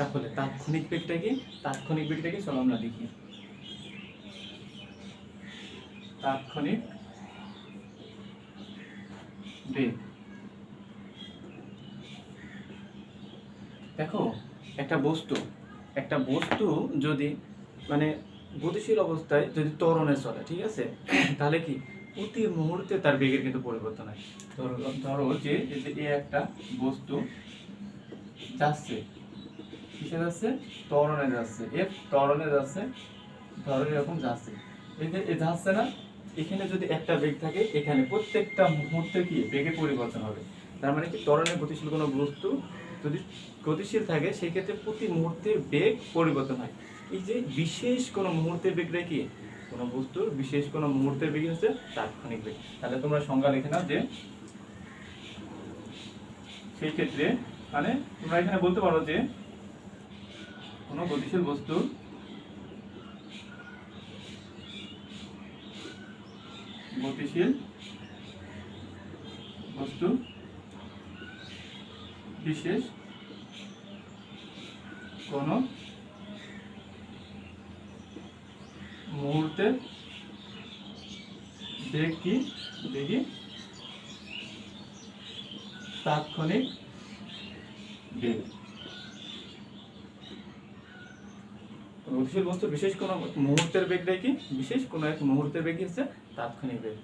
তাহলে তাৎক্ষণিক বেগটা কি তাৎক্ষণিক বেগটা কি চলো আমরা দেখি। তাৎক্ষণিক বেগ দেখো, একটা বস্তু একটা বস্তু যদি মানে গতিশীল অবস্থায় যদি ত্বরণে চলে, ঠিক আছে? তাহলে কি, প্রতি মুহূর্তে তার বেগের কিন্তু পরিবর্তন হয়। ধরো যে, এই একটা বস্তু যাচ্ছে। কিসে যাচ্ছে ত্বরণে যাচ্ছে এর ত্বরণে যাচ্ছে ধরো এরকম যাচ্ছে এই এ যাচ্ছে না এখানে যদি একটা বেগ থাকে, এখানে প্রত্যেকটা মুহূর্তে কি? বেগে পরিবর্তন হবে। তার মানে কি? ত্বরণে গতিশীল কোনো বস্তু যদি গতিশীল থাকে সেই ক্ষেত্রে প্রতি মুহূর্তে বেগ পরিবর্তন হয়। এই যে বিশেষ কোনো মুহূর্তের বেগটা কি? কোনো বস্তুর বিশেষ কোনো মুহূর্তের বেগ হচ্ছে তাৎক্ষণিক বেগ। তাহলে তোমরা সংজ্ঞা লিখে নাও যে সেই ক্ষেত্রে মানে তোমরা এখানে বলতে পারো যে কোনো গতিশীল বস্তু। গতিশীল বস্তু। বিশেষ কোন মুহূর্তে কি দেখি তাৎক্ষণিক বেগ। গতিশীল বস্তুর বিশেষ কোনো মুহূর্তের বেগ বেগটাই কি? বিশেষ কোনো এক মুহূর্তের বেগ হচ্ছে তাৎক্ষণিক বেগ